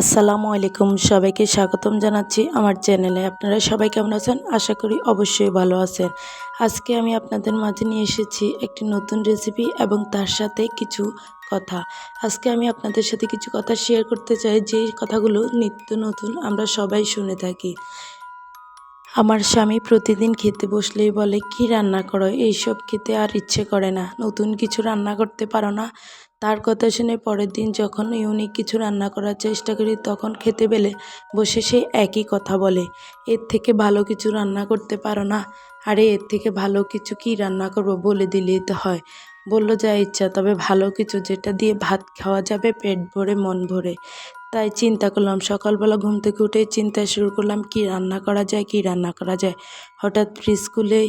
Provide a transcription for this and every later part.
আসসালামু আলাইকুম, সবাইকে স্বাগতম জানাচ্ছি আমার চ্যানেলে। আপনারা সবাই কেমন আছেন? আশা করি অবশ্যই ভালো আছেন। আজকে আমি আপনাদের মাঝে নিয়ে এসেছি একটি নতুন রেসিপি এবং তার সাথে কিছু কথা। আজকে আমি আপনাদের সাথে কিছু কথা শেয়ার করতে চাই, যে কথাগুলো নিত্য নতুন আমরা সবাই শুনে থাকি। আমার স্বামী প্রতিদিন খেতে বসলেই বলে, কি রান্না করো? এইসব খেতে আর ইচ্ছে করে না। নতুন কিছু রান্না করতে পারো না? তার কথা শুনে পরের দিন যখন ইউনিক কিছু রান্না করার চেষ্টা করি, তখন খেতে পেলে বসে সে একই কথা বলে, এর থেকে ভালো কিছু রান্না করতে পারো না? আরে, এর থেকে ভালো কিছু কি রান্না করব বলে দিলেই তো হয়। বলল, যা ইচ্ছা, তবে ভালো কিছু যেটা দিয়ে ভাত খাওয়া যাবে পেট ভরে, মন ভরে। তাই চিন্তা করলাম, সকালবেলা ঘুম থেকে উঠে চিন্তা শুরু করলাম, কি রান্না করা যায়, কি রান্না করা যায়। হঠাৎ ফ্রিজ খুলে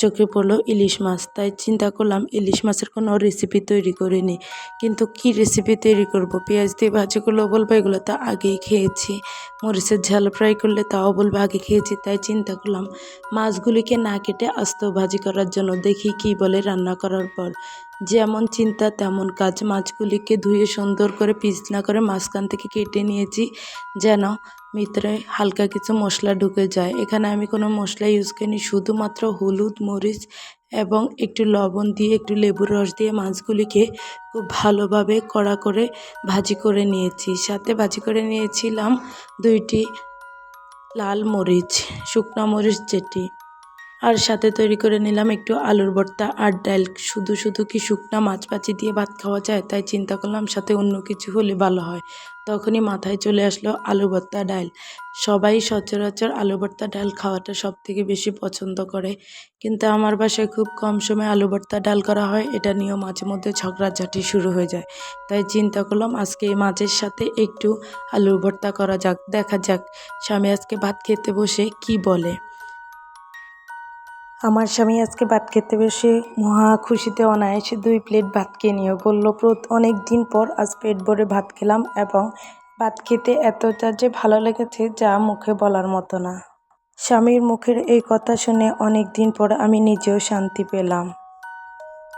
চোখে পড়ল ইলিশ মাছ, তাই চিন্তা করলাম ইলিশ মাছের কোনো রেসিপি তৈরি করিনি। কিন্তু কি রেসিপি তৈরি করব? পেঁয়াজ দিয়ে ভাজি করলেও বলব এগুলো তো আগেই খেয়েছি। মরিচের ঝাল ফ্রাই করলে তাও বলব আগে খেয়েছি, তাই চিন্তা করলাম মাছগুলিকে না কেটে আস্ত ভাজি করার জন্য দেখি কি বলে রান্না করার পর। যেমন চিন্তা, তেমন কাজ। মাছগুলিকে ধুয়ে সুন্দর করে পিস না করে মাঝখান থেকে কেটে নিয়েছি যেন ভিতরে হালকা কিছু মশলা ঢুকে যায়। এখানে আমি কোনো মশলা ইউজ করিনি, শুধুমাত্র হলুদ, মরিচ এবং একটু লবণ দিয়ে, একটু লেবুর রস দিয়ে মাছগুলিকে খুব ভালোভাবে কড়া করে ভাজি করে নিয়েছি। সাথে ভাজি করে নিয়েছিলাম দুইটি লাল মরিচ, শুকনো মরিচ যেটি। আর সাথে তৈরি করে নিলাম একটু আলুর ভর্তা আর ডাল। শুধু শুধু কি শুকনা মাছ পাচি দিয়ে ভাত খাওয়া যায়? তাই চিন্তা করলাম সাথে অন্য কিছু হলে ভালো হয়। তখনই মাথায় চলে আসলো আলু ভর্তা, ডাল। সবাই সচরাচর আলু ভর্তা, ডাল খাওয়াটা সব থেকে বেশি পছন্দ করে। কিন্তু আমার বাসায় খুব কম সময় আলু ভর্তা, ডাল করা হয়। এটা নিয়েও মাঝে মধ্যে ঝগড়াঝাটি শুরু হয়ে যায়। তাই চিন্তা করলাম আজকে এই মাছের সাথে একটু আলুর ভর্তা করা যাক, দেখা যাক। স্বামী আজকে ভাত খেতে বসে কি বলে। আমার স্বামী আজকে ভাত খেতে বসে মহা খুশিতে অনায়াসে দুই প্লেট ভাত খেয়ে নিয়ে বলল অনেক দিন পর আজ পেট ভরে ভাত খেলাম এবং ভাত খেতে এতটা যে ভালো লেগেছে যা মুখে বলার মতো না। স্বামীর মুখের এই কথা শুনে অনেক দিন পর আমি নিজেও শান্তি পেলাম।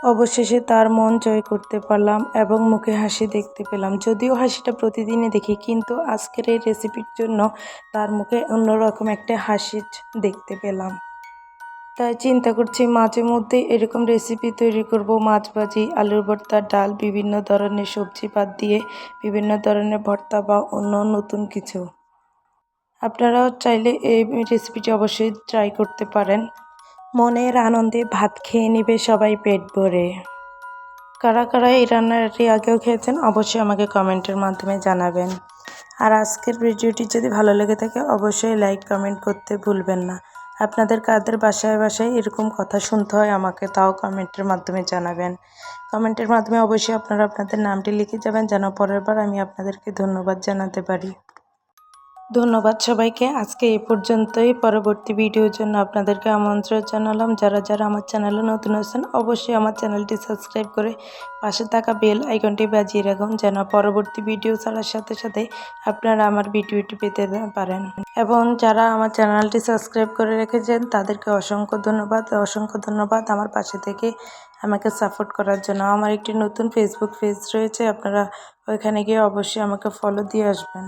অবশেষে তার মন জয় করতে পারলাম এবং মুখে হাসি দেখতে পেলাম। যদিও হাসিটা প্রতিদিনই দেখি, কিন্তু আজকের এই রেসিপির জন্য তার মুখে অন্যরকম একটা হাসি দেখতে পেলাম। তাই চিন্তা করছি মাঝে মধ্যে এরকম রেসিপি তৈরি করব। মাছ ভাজি, আলুর ভর্তা, ডাল, বিভিন্ন ধরনের সবজি বাদ দিয়ে বিভিন্ন ধরনের ভর্তা বা অন্য নতুন কিছু। আপনারাও চাইলে এই রেসিপিটি অবশ্যই ট্রাই করতে পারেন। মনের আনন্দে ভাত খেয়ে নিবে সবাই পেট ভরে। কারা কারা এই রান্নাটি আগেও খেয়েছেন অবশ্যই আমাকে কমেন্টের মাধ্যমে জানাবেন। আর আজকের ভিডিওটি যদি ভালো লেগে থাকে, অবশ্যই লাইক কমেন্ট করতে ভুলবেন না। আপনাদের কাদের বাসায় বাসায় এরকম কথা শুনতে হয় আমাকে, তাও কমেন্টের মাধ্যমে জানাবেন। কমেন্টের মাধ্যমে অবশ্যই আপনারা আপনাদের নামটি লিখে যাবেন, যেন পরের বার আমি আপনাদেরকে ধন্যবাদ জানাতে পারি। ধন্যবাদ সবাইকে। আজকে এ পর্যন্তই। পরবর্তী ভিডিওর জন্য আপনাদেরকে আমন্ত্রণ জানালাম। যারা যারা আমার চ্যানেলে নতুন আছেন, অবশ্যই আমার চ্যানেলটি সাবস্ক্রাইব করে পাশে থাকা বেল আইকনটি বাজিয়ে রাখুন, যেন পরবর্তী ভিডিও ছাড়ার সাথে সাথে আপনারা আমার ভিডিওটি পেতে পারেন। এবং যারা আমার চ্যানেলটি সাবস্ক্রাইব করে রেখেছেন, তাদেরকে অসংখ্য ধন্যবাদ। অসংখ্য ধন্যবাদ আমার পাশে থেকে আমাকে সাপোর্ট করার জন্য। আমার একটি নতুন ফেসবুক পেজ রয়েছে, আপনারা ওইখানে গিয়ে অবশ্যই আমাকে ফলো দিয়ে আসবেন।